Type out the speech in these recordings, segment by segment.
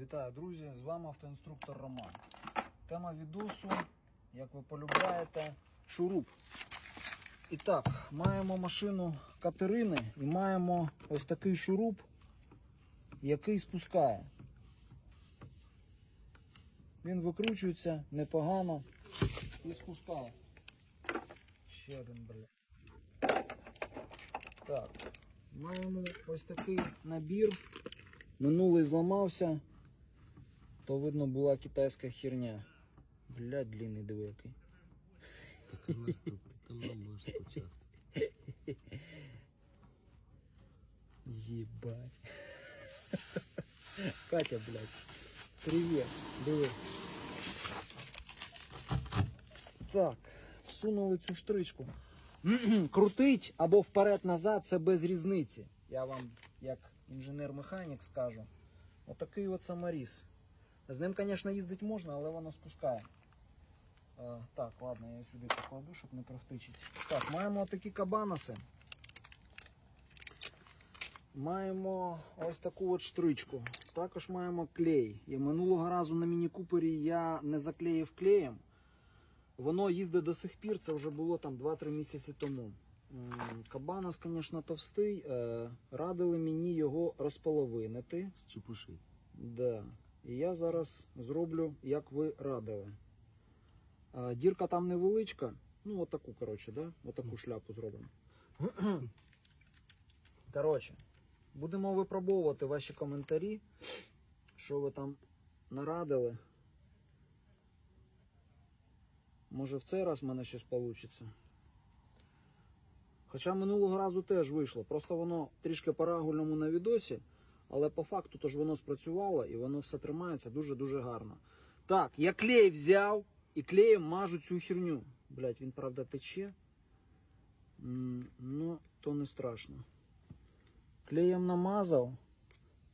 Вітаю, друзі! З вами автоінструктор Роман. Тема відосу, як ви полюбляєте, шуруп. І так, маємо машину Катерини і маємо ось такий шуруп, який спускає. Він викручується непогано і спускає. Ще один, блядь. Так, маємо ось такий набір. Минулий зламався, то видно була китайська херня. Блядь, длинний диви який. Так тут ти там можеш спочатку. Єбать. Катя, блядь. Привіт. Дивись. Так, всунули цю штричку. Крутить або вперед-назад це без різниці. Я вам, як інженер-механік, скажу. Отакий от саморіз. З ним, звісно, їздити можна, але воно спускає. Е, так, ладно, я сюди покладу, щоб не провтичити. Так, маємо отакі кабаноси. Маємо ось таку от штричку. Також маємо клей. І минулого разу на міні-купері я не заклеїв клеєм. Воно їздить до сих пір, це вже було там 2-3 місяці тому. Кабанос, звісно, товстий. Е, Радили мені його розполовинити. З чепуши. Да. І я зараз зроблю, як ви радили. Дірка там невеличка. Ну, отаку, коротше, да? Отаку шляпу зробимо. Коротше, будемо випробовувати ваші коментарі, що ви там нарадили. Може в цей раз в мене щось вийде. Хоча минулого разу теж вийшло. Просто воно трішки по рагульному на відосі. Але по факту то ж воно спрацювало і воно все тримається дуже-дуже гарно. Так, я клей взяв і клеєм мажу цю херню. Блять, він правда тече. Ну, то не страшно. Клеєм намазав.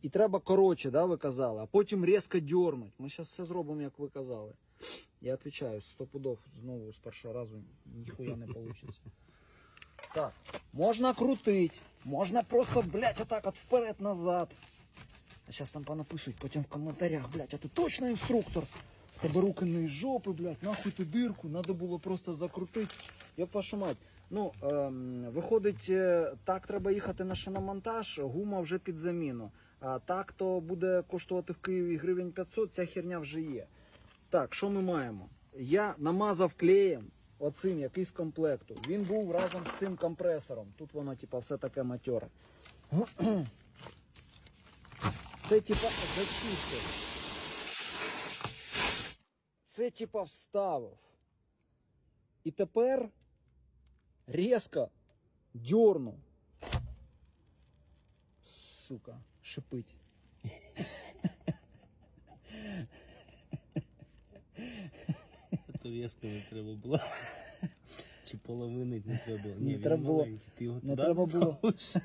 І треба коротше, да, ви казали, а потім різко дьорнуть. Ми зараз все зробимо, як ви казали. Я відповідаю, сто пудов знову з першого разу ніхуя не вийде. Так, можна крутить, можна просто, блядь, отак от вперед-назад. А зараз там понаписують потім в коментарях, блядь, а ти точно інструктор? Тебе руки не із жопи, блядь, нахуй ти дирку, треба було просто закрутити. Я вашу мать. Ну, ем, виходить, е, так треба їхати на шиномонтаж, гума вже під заміну. А так то буде коштувати в Києві гривень 500, ця херня вже є. Так, що ми маємо? Я намазав клеєм оцим якийсь комплекту. Він був разом з цим компресором. Тут воно, типа, все таке матьоре. Це типа зачистив. Це типа вставив. І тепер різко дьорну. Сука, шипить. То не треба було. Чи половинить не треба було. Не треба було. Ти його Не туди треба було. засовуєш?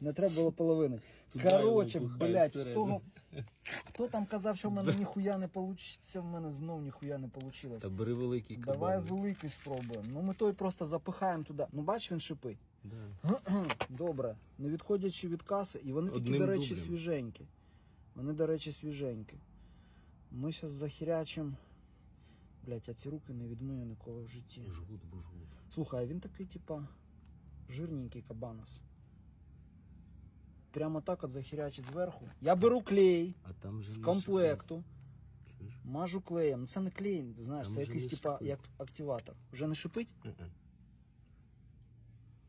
Не треба було половини. Туди Короче, його блядь, всередину. хто, хто там казав, що в мене ніхуя не вийде, в мене знов ніхуя не вийшло. Та бери великий Давай великий спробуємо. Ну ми той просто запихаємо туди. Ну бач, він шипить. Да. Добре. Не відходячи від каси, і вони такі, Одним до речі, дублем. свіженькі. Вони, до речі, свіженькі. Ми зараз захірячим. Блять, я ці руки не відмию ніколи в житті. Жгут в жгут. Слухай, а він такий, типа, жирненький кабанос. Прямо так от захірячить зверху. Я беру клей А там же з комплекту. Чуєш? мажу клеєм. Ну це не клей, ти знаєш, Там це вже якийсь не типа шипить. як активатор. Вже не шипить? Мгм.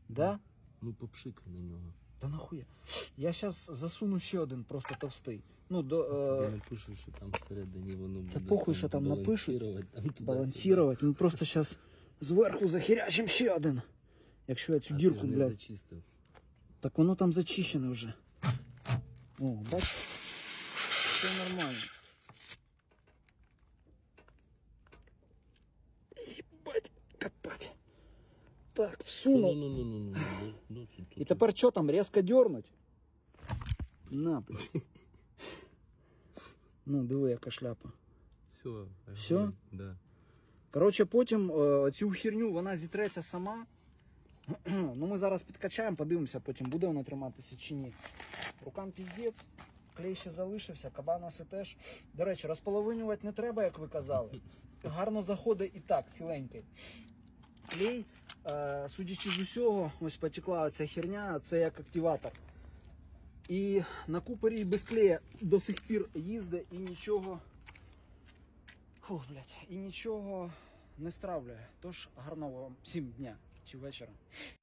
Да? Ну попшикай на нього. Та нахуя. Я зараз засуну ще один просто товстий. Ну, до, е, напишу, що там всередині воно буде. похуй, що там напишуть. балансувати. Ми просто зараз зверху захерячимо ще один. Якщо я цю А дірку, блядь. зачистив. Так воно там зачищене вже. О, бач? Все нормально. Так, Ну, всунув. ну, ну, ну, ну, ну, ну, тут, І тепер що там, різко дернуть? На. Ну, диви, яка шляпа. Все. Огонь, Да. Коротше, потім е, цю херню вона зітреться сама. ну, ми зараз підкачаємо, подивимося, потім буде вона триматися чи ні. Рукам піздець. клей ще залишився, кабанаси теж. До речі, розполовинювати не треба, як ви казали. Гарно заходить і так, ціленький. Клей, е, судячи з усього, ось потекла ця херня, це як активатор. І на купері без клея до сих пір їздить і нічого. Фух, блядь, і нічого не стравлює. Тож гарного вам всім дня чи вечора.